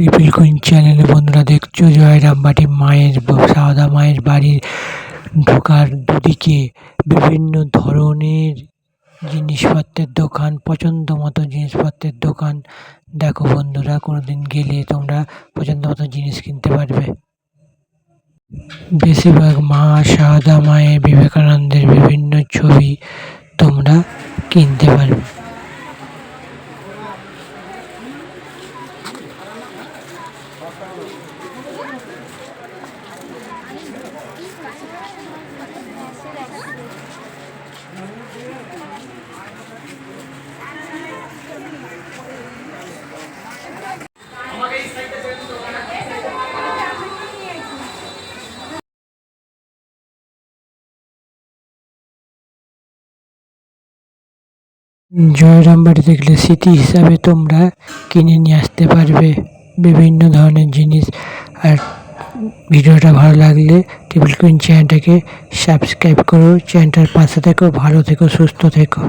Triple queen চ্যানেলে বন্ধুরা দেখছ জয়রামবাটি মায়ের সারদা মায়ের বাড়ির ঢোকার দুদিকে বিভিন্ন ধরনের জিনিসপত্রের দোকান পছন্দ মতো জিনিসপত্রের দোকান। দেখো বন্ধুরা, কোনোদিন গেলে তোমরা পছন্দ মতো জিনিস কিনতে পারবে। বেশিরভাগ মা সারদা মায়ের বিবেকানন্দের বিভিন্ন ছবি তোমরা কিনতে পারবে। জয়রামবাটি দেখলে স্মৃতি হিসাবে তোমরা কিনে নিয়ে আসতে পারবে বিভিন্ন ধরনের জিনিস। আর ভিডিওটা ভালো লাগলে টেবিল কুইন চ্যানেলটাকে সাবস্ক্রাইব করো। চ্যানেলটার পাশে থেকো, ভালো থেকো, সুস্থ থেকো।